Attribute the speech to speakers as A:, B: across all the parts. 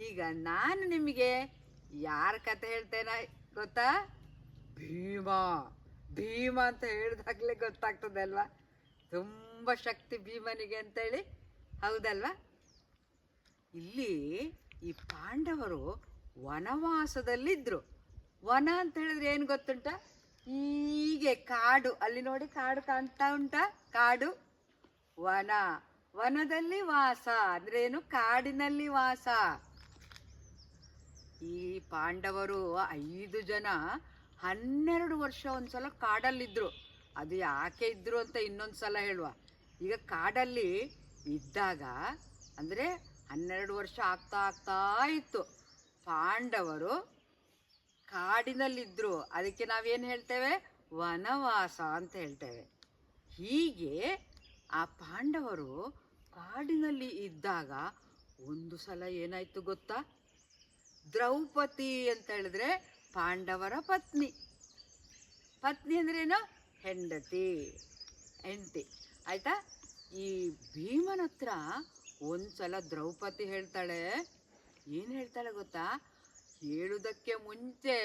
A: ಈಗ ನಾನು ನಿಮಗೆ ಯಾರ ಕತೆ ಹೇಳ್ತೇನೆ ಗೊತ್ತಾ? ಭೀಮ. ಭೀಮ ಅಂತ ಹೇಳಿದಾಗಲೇ ಗೊತ್ತಾಗ್ತದೆ ಅಲ್ವಾ? ತುಂಬ ಶಕ್ತಿ ಭೀಮನಿಗೆ ಅಂತೇಳಿ. ಹೌದಲ್ವಾ? ಇಲ್ಲಿ ಈ ಪಾಂಡವರು ವನವಾಸದಲ್ಲಿದ್ದರು ವನ ಅಂತ ಹೇಳಿದ್ರೆ ಏನು ಗೊತ್ತುಂಟ? ಹೀಗೆ ಕಾಡು. ಅಲ್ಲಿ ನೋಡಿ ಕಾಡು ಕಾಣ್ತಾ ಉಂಟ? ಕಾಡು. ವನ. ವನದಲ್ಲಿ ವಾಸ. ಅಂದ್ರೆ ಏನು? ಕಾಡಿನಲ್ಲಿ ವಾಸ. ಈ ಪಾಂಡವರು ಐದು ಜನ ಹನ್ನೆರಡು ವರ್ಷ ಒಂದ್ಸಲ ಕಾಡಲ್ಲಿದ್ದರು ಅದು ಯಾಕೆ ಇದ್ದರು ಅಂತ ಇನ್ನೊಂದ್ಸಲ ಹೇಳುವ. ಈಗ ಕಾಡಲ್ಲಿ ಇದ್ದಾಗ ಅಂದ್ರೆ ಹನ್ನೆರಡು ವರ್ಷ ಆಗ್ತಾ ಆಗ್ತಾ ಇತ್ತು. ಪಾಂಡವರು ಕಾಡಿನಲ್ಲಿದ್ದರು ಅದಕ್ಕೆ ನಾವೇನು ಹೇಳ್ತೇವೆ? ವನವಾಸ ಅಂತ ಹೇಳ್ತೇವೆ. ಹೀಗೆ ಆ ಪಾಂಡವರು ಕಾಡಿನಲ್ಲಿ ಇದ್ದಾಗ ಒಂದು ಸಲ ಏನಾಯ್ತು ಗೊತ್ತಾ? ದ್ರೌಪದಿ ಅಂತ ಹೇಳಿದ್ರೆ ಪಾಂಡವರ ಪತ್ನಿ. ಪತ್ನಿ ಅಂದ್ರೇನು ಹೆಂಡತಿ ಹೆಂಡತಿ. ಆಯಿತಾ? ಈ ಭೀಮನ ಹತ್ರ ಒಂದ್ಸಲ ದ್ರೌಪದಿ ಹೇಳ್ತಾಳೆ. ಏನು ಹೇಳ್ತಾಳೆ ಗೊತ್ತಾ? ಹೇಳುವುದಕ್ಕೆ ಮುಂಚೆ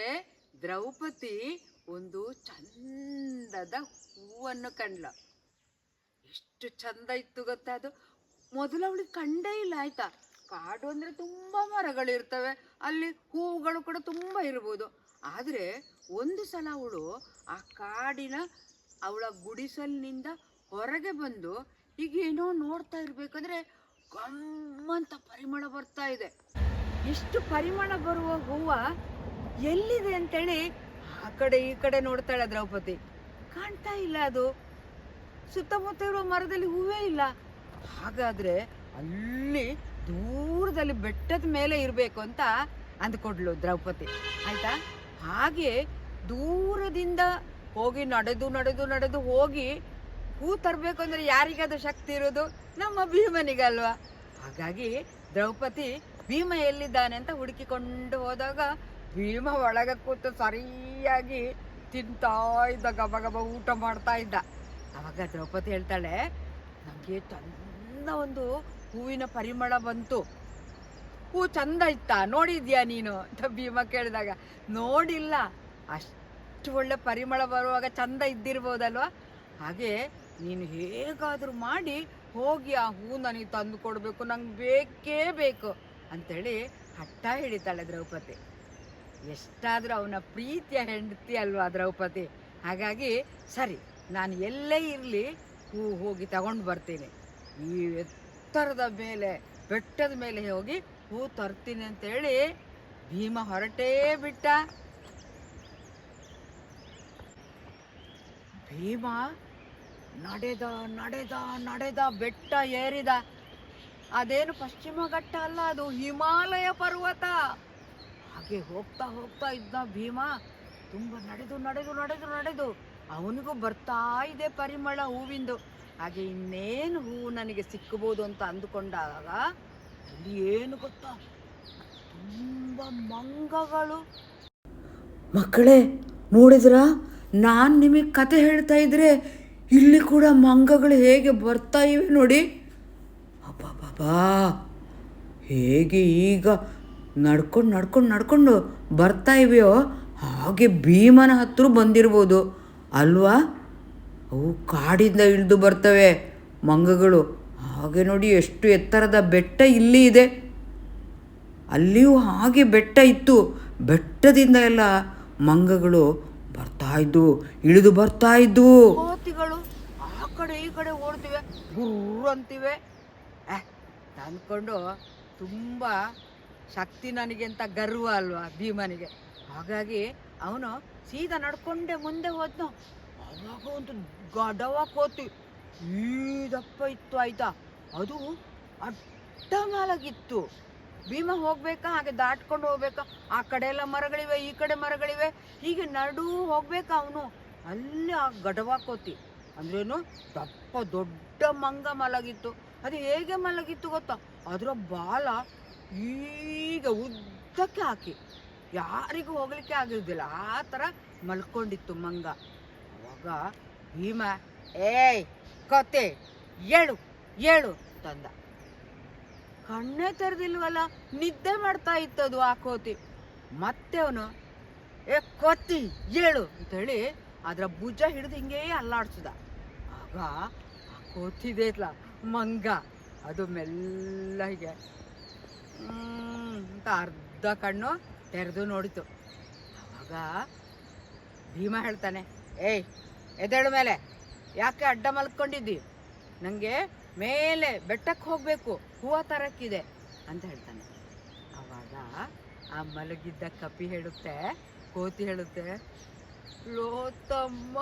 A: ದ್ರೌಪದಿ ಒಂದು ಚಂದದ ಹೂವನ್ನು ಕಂಡ್ಲ. ಎಷ್ಟು ಚಂದ ಇತ್ತು ಗೊತ್ತಾ ಅದು? ಮೊದಲು ಅವಳಿಗೆ ಕಂಡೇ ಇಲ್ಲ, ಆಯಿತಾ? ಕಾಡು ಅಂದ್ರೆ ತುಂಬಾ ಮರಗಳಿರ್ತವೆ. ಅಲ್ಲಿ ಹೂವುಗಳು ಕೂಡ ತುಂಬ ಇರ್ಬೋದು. ಆದರೆ ಒಂದು ಸಲ ಅವಳು ಆ ಕಾಡಿನ ಅವಳ ಗುಡಿಸಲಿನಿಂದ ಹೊರಗೆ ಬಂದು ಈಗ ಏನೋ ನೋಡ್ತಾ ಇರ್ಬೇಕಂದ್ರೆ ಗಮ್ಮಂತ ಪರಿಮಳ ಬರ್ತಾ ಇದೆ. ಎಷ್ಟು ಪರಿಮಳ ಬರುವ ಹೂವ ಎಲ್ಲಿದೆ ಅಂತೇಳಿ ಆ ಕಡೆ ಈ ಕಡೆ ನೋಡ್ತಾಳೆ ದ್ರೌಪದಿ. ಕಾಣ್ತಾ ಇಲ್ಲ ಅದು. ಸುತ್ತಮುತ್ತ ಇರುವ ಮರದಲ್ಲಿ ಹೂವೇ ಇಲ್ಲ. ಹಾಗಾದ್ರೆ ಅಲ್ಲಿ ದೂರದಲ್ಲಿ ಬೆಟ್ಟದ ಮೇಲೆ ಇರಬೇಕು ಅಂತ ಅಂದ್ಕೊಡ್ಲು ದ್ರೌಪದಿ. ಆಯ್ತಾ? ಹಾಗೆ ದೂರದಿಂದ ಹೋಗಿ ನಡೆದು ನಡೆದು ನಡೆದು ಹೋಗಿ ಹೂ ತರಬೇಕು ಅಂದ್ರೆ ಯಾರಿಗದು ಶಕ್ತಿ ಇರೋದು ನಮ್ಮ ಭೀಮನಿಗಲ್ವಾ ಹಾಗಾಗಿ ದ್ರೌಪದಿ ಭೀಮ ಎಲ್ಲಿದ್ದಾನೆ ಅಂತ ಹುಡುಕಿಕೊಂಡು ಹೋದಾಗ ಭೀಮ ಒಳಗ ಕೂತು ಸರಿಯಾಗಿ ತಿಂತಾ ಇದ್ದ, ಗಬ ಗಬ ಊಟ ಮಾಡ್ತಾ ಇದ್ದ. ಅವಾಗ ದ್ರೌಪದಿ ಹೇಳ್ತಾಳೆ ನನಗೆ ಚಂದ ಒಂದು ಹೂವಿನ ಪರಿಮಳ ಬಂತು. ಹೂ ಚಂದ ಇತ್ತಾ? ನೋಡಿದ್ಯಾ ನೀನು? ಅಂತ ಭೀಮ ಕೇಳಿದಾಗ, ನೋಡಿಲ್ಲ. ಅಷ್ಟು ಒಳ್ಳೆ ಪರಿಮಳ ಬರುವಾಗ ಚಂದ ಇದ್ದಿರ್ಬೋದಲ್ವಾ? ಹಾಗೆ ನೀನು ಹೇಗಾದರೂ ಮಾಡಿ, ಹೋಗಿ ಆ ಹೂ ನನಗೆ ತಂದು ಕೊಡಬೇಕು, ನಂಗೆ ಬೇಕೇ ಬೇಕು ಅಂತೇಳಿ ಹಠ ಹಿಡಿತಾಳೆ ದ್ರೌಪದಿ. ಎಷ್ಟಾದರೂ ಅವನ ಪ್ರೀತಿಯ ಹೆಂಡತಿ ಅಲ್ವಾ ದ್ರೌಪದಿ? ಹಾಗಾಗಿ ಸರಿ, ನಾನು ಎಲ್ಲೇ ಇರಲಿ, ಹೂ ಹೋಗಿ ತಗೊಂಡು ಬರ್ತೀನಿ. ಈ ಎತ್ತರದ ಮೇಲೆ ಬೆಟ್ಟದ ಮೇಲೆ ಹೋಗಿ ಹೂ ತರ್ತೀನಿ ಅಂತೇಳಿ ಭೀಮ ಹೊರಟೇ ಬಿಟ್ಟ. ಭೀಮ ನಡೆದ ನಡೆದ ನಡೆದ, ಬೆಟ್ಟ ಏರಿದ. ಅದೇನು ಪಶ್ಚಿಮ ಘಟ್ಟ ಅಲ್ಲ, ಅದು ಹಿಮಾಲಯ ಪರ್ವತ. ಹಾಗೆ ಹೋಗ್ತಾ ಹೋಗ್ತಾ ಇದ್ದ ಭೀಮ ತುಂಬ ನಡೆದು ನಡೆದು ನಡೆದು ನಡೆದು ಅವನಿಗೂ ಬರ್ತಾ ಇದೆ ಪರಿಮಳ ಹೂವಿಂದು. ಹಾಗೆ ಇನ್ನೇನು ಹೂವು ನನಗೆ ಸಿಕ್ಕಬಹುದು ಅಂತ ಅಂದುಕೊಂಡಾಗ ಅಲ್ಲಿ ಏನು ಗೊತ್ತಾ? ತುಂಬ ಮಂಗಗಳು. ಮಕ್ಕಳೇ, ನೋಡಿದ್ರಾ? ನಾನು ನಿಮಗೆ ಕತೆ ಹೇಳ್ತಾ ಇದ್ರೆ ಇಲ್ಲಿ ಕೂಡ ಮಂಗಗಳು ಹೇಗೆ ಬರ್ತಾ ಇವೆ ನೋಡಿ. ಅಬ್ಬಾಬಾಬಾ ಹೇಗೆ ಈಗ ನಡ್ಕೊಂಡು ನಡ್ಕೊಂಡು ನಡ್ಕೊಂಡು ಬರ್ತಾ ಇವೆಯೋ, ಹಾಗೆ ಭೀಮನ ಹತ್ರ ಬಂದಿರ್ಬೋದು, ಅಲ್ವಾ? ಅವು ಕಾಡಿಂದ ಇಳಿದು ಬರ್ತವೆ. ಮಂಗಗಳು, ಹಾಗೆ ನೋಡಿ ಎಷ್ಟು ಎತ್ತರದ ಬೆಟ್ಟ ಇಲ್ಲಿ ಇದೆ. ಅಲ್ಲಿಯೂ ಹಾಗೆ ಬೆಟ್ಟ ಇತ್ತು. ಬೆಟ್ಟದಿಂದ ಎಲ್ಲ ಮಂಗಗಳು ಬರ್ತಾ ಇದ್ವು, ಇಳಿದು ಬರ್ತಾ ಇದ್ವು. ಕೋತಿಗಳು ಆ ಕಡೆ ಈ ಕಡೆ ಓಡ್ತಿವೆ ಅಂತಿವೆ. ಅಂದ್ಕೊಂಡು ತುಂಬ ಶಕ್ತಿ ನನಗೆ ಅಂತ ಗರ್ವ ಅಲ್ವಾ ಭೀಮನಿಗೆ. ಹಾಗಾಗಿ ಅವನು ಸೀದಾ ನಡ್ಕೊಂಡೆ ಮುಂದೆ ಹೋದ್ನು. ಅವಾಗ ಒಂದು ಗಡವ ಕೋತಿ. ಈ ದಪ್ಪ ಇತ್ತು ಆಯ್ತಾ. ಅದು ಅಡ್ಡ ಮಲಗಿತ್ತು. ಭೀಮ ಹೋಗ್ಬೇಕಾ? ಹಾಗೆ ದಾಟ್ಕೊಂಡು ಹೋಗ್ಬೇಕಾ? ಆ ಕಡೆ ಎಲ್ಲ ಮರಗಳಿವೆ, ಈ ಕಡೆ ಮರಗಳಿವೆ. ಹೀಗೆ ನಡು ಹೋಗ್ಬೇಕಾ ಅವನು? ಅಲ್ಲಿ ಆ ಗಡವ ಕೋತಿ. ಅಂದ್ರೇನು ದಪ್ಪ ದೊಡ್ಡ ಮಂಗ ಮಲಗಿತ್ತು. ಅದು ಹೇಗೆ ಮಲಗಿತ್ತು ಗೊತ್ತಾ? ಅದರ ಬಾಲ ಈಗ ಉದ್ದಕ್ಕೆ ಹಾಕಿ. ಯಾರಿಗೂ ಹೋಗ್ಲಿಕ್ಕೆ ಆಗಿರುದಿಲ್ಲ. ಆ ಥರ ಮಲ್ಕೊಂಡಿತ್ತು ಮಂಗ. ಅವಾಗ ಭೀಮ, ಏಯ್ ಕೋತೆ ಏಳು ಏಳು, ತಂದ. ಕಣ್ಣೇ ತೆರೆದಿಲ್ವಲ್ಲ, ನಿದ್ದೆ ಮಾಡ್ತಾ ಇತ್ತದು ಆ ಕೋತಿ. ಮತ್ತೆ ಅವನು, ಏ ಕೋತಿ ಏಳು, ಅಂತೇಳಿ ಅದರ ಭುಜ ಹಿಡಿದು ಹಿಂಗೇ ಅಲ್ಲಾಡ್ಸುದ. ಆಗ ಆ ಕೋತಿದೆ ಇತ್ಲ ಮಂಗ, ಅದು ಮೆಲ್ಲ ಹೀಗೆ ಅಂತ ಅರ್ಧ ಕಣ್ಣು ತೆರೆದು ನೋಡಿತು. ಆವಾಗ ಭೀಮ ಹೇಳ್ತಾನೆ, ಏಯ್ ಎದ್ದೇಳು ಮೇಲೆ. ಯಾಕೆ ಅಡ್ಡ ಮಲ್ಕೊಂಡಿದ್ದಿ? ನನಗೆ ಮೇಲೆ ಬೆಟ್ಟಕ್ಕೆ ಹೋಗಬೇಕು, ಹೂವು ತರಕ್ಕಿದೆ ಅಂತ ಹೇಳ್ತಾನೆ. ಆವಾಗ ಆ ಮಲಗಿದ್ದ ಕಪಿ ಹೇಳುತ್ತೆ, ಕೋತಿ ಹೇಳುತ್ತೆ ಲೋತಮ್ಮ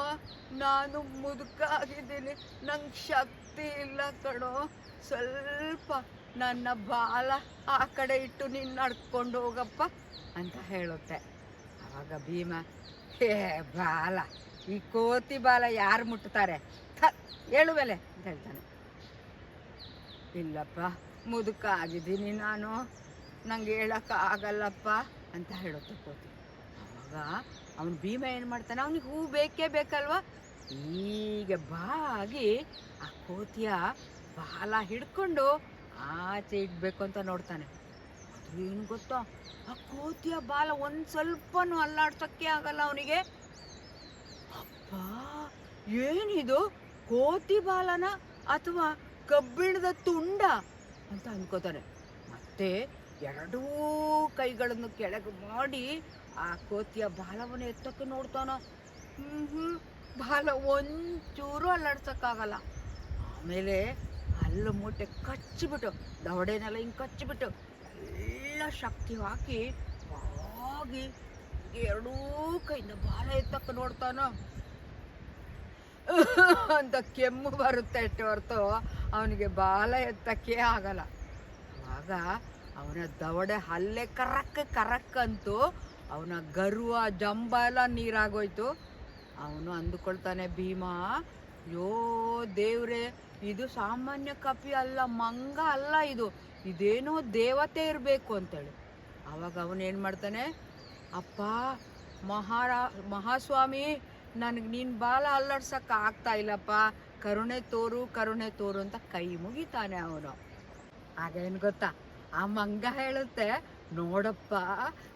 A: ನಾನು ಮುದುಕಾಗಿದ್ದೀನಿ, ನಂಗೆ ಶಕ್ತಿ ಇಲ್ಲ ಕಣೋ. ಸ್ವಲ್ಪ ನನ್ನ ಬಾಲ ಆ ಕಡೆ ಇಟ್ಟು ನಿನ್ನ ನಡ್ಕೊಂಡು ಹೋಗಪ್ಪ ಅಂತ ಹೇಳುತ್ತೆ. ಆವಾಗ ಭೀಮ, ಹೇ ಬಾಲ ಈ ಕೋತಿ ಬಾಲ ಯಾರು ಮುಟ್ತಾರೆ? ಥ, ಹೇಳು ಮೇಲೆ ಅಂತ ಹೇಳ್ತಾನೆ. ಇಲ್ಲಪ್ಪ, ಮುದುಕ ಆಗಿದ್ದೀನಿ ನಾನು. ನಂಗೆ ಹೇಳಕ್ಕ ಆಗಲ್ಲಪ್ಪ ಅಂತ ಹೇಳುತ್ತೆ ಕೋತಿ. ಆವಾಗ ಅವನು ಭೀಮ ಏನು ಮಾಡ್ತಾನೆ? ಅವನಿಗೆ ಹೂ ಬೇಕೇ ಬೇಕಲ್ವ? ಈಗ ಬಾಗಿ ಆ ಕೋತಿಯ ಬಾಲ ಹಿಡ್ಕೊಂಡು ಆಚೆ ಇಡಬೇಕು ಅಂತ ನೋಡ್ತಾನೆ. ಅದು ಏನು ಗೊತ್ತೋ? ಆ ಕೋತಿಯ ಬಾಲ ಒಂದು ಸ್ವಲ್ಪನೂ ಅಲ್ಲಾಡ್ಸೋಕ್ಕೆ ಆಗಲ್ಲ ಅವನಿಗೆ. ಏನಿದು? ಕೋತಿ ಬಾಲನ ಅಥವಾ ಕಬ್ಬಿಣದ ತುಂಡ ಅಂತ ಅನ್ಕೋತಾನೆ ಮತ್ತೆ ಎರಡೂ ಕೈಗಳನ್ನು ಕೆಳಗೆ ಮಾಡಿ ಆ ಕೋತಿಯ ಬಾಲವನ್ನು ಎತ್ತಕ್ಕೆ ನೋಡ್ತಾನ. ಹ್ಮ್ ಹ್ಮ್ ಬಾಲ ಒಂಚೂರು ಅಲ್ಲಾಡ್ಸೋಕ್ಕಾಗಲ್ಲ. ಆಮೇಲೆ ಹಲ್ಲು ಮೂಟೆ ಕಚ್ಚಿಬಿಟ್ಟು, ದವಡೆನೆಲ್ಲ ಹಿಂಗೆ ಕಚ್ಚಿಬಿಟ್ಟು ಎಲ್ಲ ಶಕ್ತಿ ಹಾಕಿ, ಹೋಗಿ ಎರಡೂ ಕೈಯಿಂದ ಬಾಲ ಎತ್ತಕ್ಕೆ ನೋಡ್ತಾನ. ಅಂತ ಕೆಮ್ಮು ಬರುತ್ತೆ ಅಷ್ಟೇ ಹೊರತು ಅವನಿಗೆ ಬಾಲ ಎತ್ತಕ್ಕೆ ಆಗಲ್ಲ. ಆಗ ಅವನ ದವಡೆ ಹಲ್ಲೆ ಕರಕ್ ಕರಕ್ ಅಂತೂ ಅವನ ಗರ್ವ ಜಂಬ ಎಲ್ಲ ನೀರಾಗೋಯ್ತು. ಅವನು ಅಂದುಕೊಳ್ತಾನೆ, ಭೀಮಾ, ಯೋ ದೇವ್ರೆ, ಇದು ಸಾಮಾನ್ಯ ಕಪಿ ಅಲ್ಲ, ಮಂಗ ಅಲ್ಲ ಇದು. ಇದೇನೋ ದೇವತೆ ಇರಬೇಕು ಅಂತೇಳಿ. ಅವಾಗ ಅವನು ಏನು ಮಾಡ್ತಾನೆ, ಅಪ್ಪ, ಮಹಾರಾ, ಮಹಾಸ್ವಾಮಿ ನನಗೆ ನೀನು ಬಾಲ ಅಲ್ಲಾಡ್ಸಕ್ಕೆ ಆಗ್ತಾ ಇಲ್ಲಪ್ಪ. ಕರುಣೆ ತೋರು ಕರುಣೆ ತೋರು ಅಂತ ಕೈ ಮುಗಿತಾನೆ ಅವನು. ಆಗೇನು ಗೊತ್ತಾ? ಆ ಮಂಗ ಹೇಳುತ್ತೆ, ನೋಡಪ್ಪ,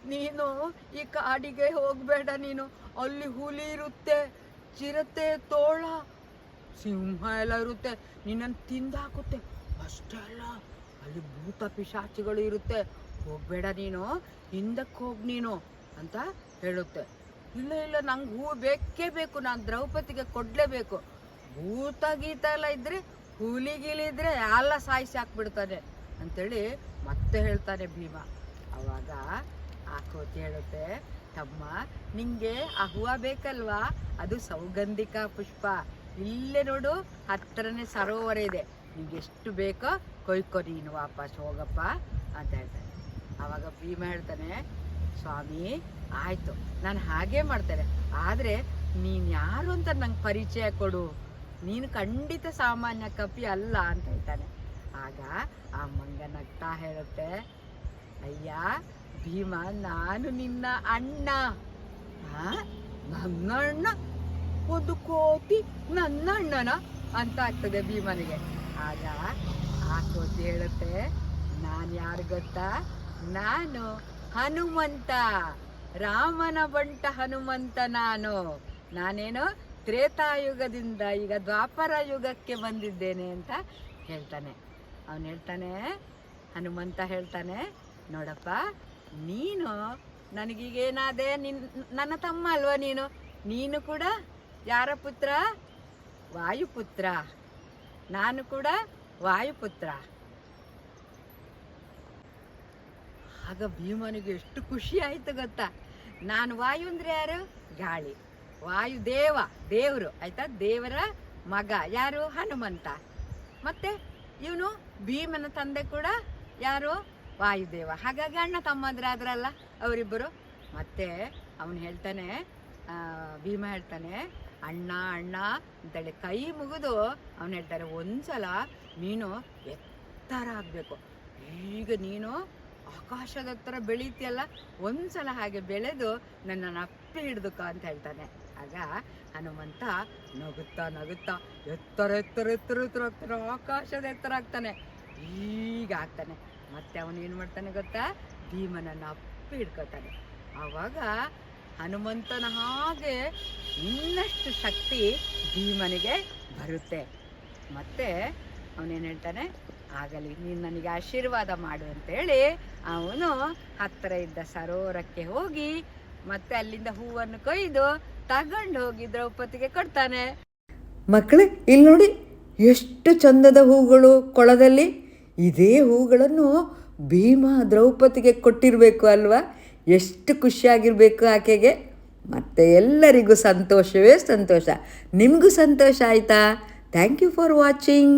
A: ನೀನು ಈ ಕಾಡಿಗೆ ಹೋಗಬೇಡ ನೀನು. ಅಲ್ಲಿ ಹುಲಿ ಇರುತ್ತೆ, ಚಿರತೆ, ತೋಳ, ಸಿಂಹ ಎಲ್ಲ ಇರುತ್ತೆ. ನಿನ್ನನ್ನು ತಿಂದಾಕುತ್ತೆ. ಅಷ್ಟೇ ಅಲ್ಲ, ಅಲ್ಲಿ ಭೂತ ಪಿಶಾಚಿಗಳು ಇರುತ್ತೆ. ಹೋಗಬೇಡ ನೀನು ಹಿಂದಕ್ಕೆ ಹೋಗಿ ನೀನು ಅಂತ ಹೇಳುತ್ತೆ. ಇಲ್ಲ ಇಲ್ಲ, ನಂಗೆ ಹೂ ಬೇಕೇ ಬೇಕು. ನಾನು ದ್ರೌಪದಿಗೆ ಕೊಡಲೇಬೇಕು. ಭೂತ, ಗೀತ ಎಲ್ಲ ಇದ್ರೆ ಹುಲಿಗಿಲಿದ್ರೆ ಎಲ್ಲ ಸಾಯಿಸಿ ಹಾಕ್ಬಿಡ್ತಾನೆ ಅಂತೇಳಿ ಮತ್ತೆ ಹೇಳ್ತಾನೆ ಭೀಮ. ಅವಾಗ ಆ ಕೋತಿ ಹೇಳುತ್ತೆ, ತಮ್ಮ, ನಿಂಗೆ ಆ ಹೂವು ಬೇಕಲ್ವಾ? ಅದು ಸೌಗಂಧಿಕ ಪುಷ್ಪ. ಇಲ್ಲೇ ನೋಡು, ಹತ್ರನೇ ಸರೋವರ ಇದೆ. ನಿಂಗೆ ಎಷ್ಟು ಬೇಕೋ ಕೊಯ್ಕೊ ನೀನು ವಾಪಸ್ ಹೋಗಪ್ಪ ಅಂತ ಹೇಳ್ತಾನೆ. ಅವಾಗ ಭೀಮ ಹೇಳ್ತಾನೆ ಸ್ವಾಮಿ, ಆಯಿತು. ನಾನು ಹಾಗೆ ಮಾಡ್ತೇನೆ. ಆದರೆ ನೀನು ಯಾರು ಅಂತ ನಂಗೆ ಪರಿಚಯ ಕೊಡು. ನೀನು ಖಂಡಿತ ಸಾಮಾನ್ಯ ಕಪಿ ಅಲ್ಲ ಅಂತ ಹೇಳ್ತಾನೆ. ಆಗ ಆ ಮಂಗ ನಗ್ತಾ ಹೇಳುತ್ತೆ, ಅಯ್ಯ, ಭೀಮ, ನಾನು ನಿನ್ನ ಅಣ್ಣ? ನನ್ನ ಅಣ್ಣ ಒಂದು ಕೋತಿ ನನ್ನ ಅಣ್ಣನ? ಅಂತ ಆಗ್ತದೆ ಭೀಮನಿಗೆ. ಆಗ ಆ ಕೋತಿ ಹೇಳುತ್ತೆ, ನಾನು ಯಾರು ಗೊತ್ತಾ? ನಾನು ಹನುಮಂತ, ರಾಮನ ಬಂಟ ಹನುಮಂತ ನಾನು. ನಾನೇನು ತ್ರೇತಾಯುಗದಿಂದ ಈಗ ದ್ವಾಪರ ಯುಗಕ್ಕೆ ಬಂದಿದ್ದೇನೆ ಅಂತ ಹೇಳ್ತಾನೆ. ಅವನು ಹೇಳ್ತಾನೆ, ಹನುಮಂತ ಹೇಳ್ತಾನೆ, ನೋಡಪ್ಪ, ನೀನು ನನಗೀಗೇನಾದೆ ನಿನ್, ನನ್ನ ತಮ್ಮ ಅಲ್ವಾ ನೀನು? ನೀನು ಕೂಡ ಯಾರ ಪುತ್ರ? ವಾಯುಪುತ್ರ. ನಾನು ಕೂಡ ವಾಯುಪುತ್ರ. ಆಗ ಭೀಮನಿಗೆ ಎಷ್ಟು ಖುಷಿ ಆಯ್ತು ಗೊತ್ತಾ? ನಾನು ವಾಯು ಅಂದ್ರೆ ಯಾರು? ಗಾಳಿ. ವಾಯು ದೇವ, ದೇವರು, ಆಯ್ತಾ? ದೇವರ ಮಗ. ಯಾರು? ಹನುಮಂತ. ಮತ್ತೆ ಇವನು ಭೀಮನ ತಂದೆ ಕೂಡ ಯಾರು? ವಾಯುದೇವ. ಹಾಗಾಗಿ ಅಣ್ಣ ತಮ್ಮಂದ್ರಾದ್ರಲ್ಲ ಅವರಿಬ್ಬರು. ಮತ್ತೆ ಅವನು ಹೇಳ್ತಾನೆ ಭೀಮ ಹೇಳ್ತಾನೆ, ಅಣ್ಣ ಅಣ್ಣ ಅಂತೇಳಿ ಕೈ ಮುಗಿದು ಅವನು ಹೇಳ್ತಾರೆ ಒಂದ್ಸಲ ನೀನು ಎತ್ತರ ಆಗಬೇಕು ಈಗ ನೀನು ಆಕಾಶದ ಹತ್ರ ಬೆಳೀತಿಯಲ್ಲ, ಒಂದ್ಸಲ ಹಾಗೆ ಬೆಳೆದು ನನ್ನನ್ನು ಅಪ್ಪಿ ಹಿಡ್ದುಕ ಅಂತ ಹೇಳ್ತಾನೆ. ಆಗ ಹನುಮಂತ ನಗುತ್ತಾ ನಗುತ್ತಾ ಎತ್ತರ ಎತ್ತರ ಎತ್ತರ ಎತ್ತರ ಆಗ್ತಾನೆ, ಆಕಾಶದ ಎತ್ತರ ಆಗ್ತಾನೆ. ಈಗ ಆಗ್ತಾನೆ. ಮತ್ತೆ ಅವನು ಏನು ಮಾಡ್ತಾನೆ ಗೊತ್ತಾ? ಭೀಮನನ್ನು ಅಪ್ಪಿ ಹಿಡ್ಕೊತಾನೆ ಆವಾಗ ಹನುಮಂತನ ಹಾಗೆ ಇನ್ನಷ್ಟು ಶಕ್ತಿ ಭೀಮನಿಗೆ ಬರುತ್ತೆ. ಮತ್ತೆ ಅವನೇನು ಹೇಳ್ತಾನೆ? ಆಗಲಿ, ನೀನು ನನಗೆ ಆಶೀರ್ವಾದ ಮಾಡು ಅಂತೇಳಿ ಅವನು ಹತ್ತಿರ ಇದ್ದ ಸರೋವರಕ್ಕೆ ಹೋಗಿ ಮತ್ತೆ ಅಲ್ಲಿಂದ ಹೂವನ್ನು ಕೊಯ್ದು ತಗೊಂಡು ಹೋಗಿ ದ್ರೌಪದಿಗೆ ಕೊಡ್ತಾನೆ.
B: ಮಕ್ಕಳೇ ಇಲ್ಲಿ ನೋಡಿ ಎಷ್ಟು ಚಂದದ ಹೂಗಳು ಕೊಳದಲ್ಲಿ. ಇದೇ ಹೂಗಳನ್ನು ಭೀಮ ದ್ರೌಪದಿಗೆ ಕೊಟ್ಟಿರಬೇಕು ಅಲ್ವಾ? ಎಷ್ಟು ಖುಷಿಯಾಗಿರಬೇಕು ಆಕೆಗೆ. ಮತ್ತು ಎಲ್ಲರಿಗೂ ಸಂತೋಷವೇ ಸಂತೋಷ. ನಿಮಗೂ ಸಂತೋಷ ಆಯಿತಾ? Thank you for watching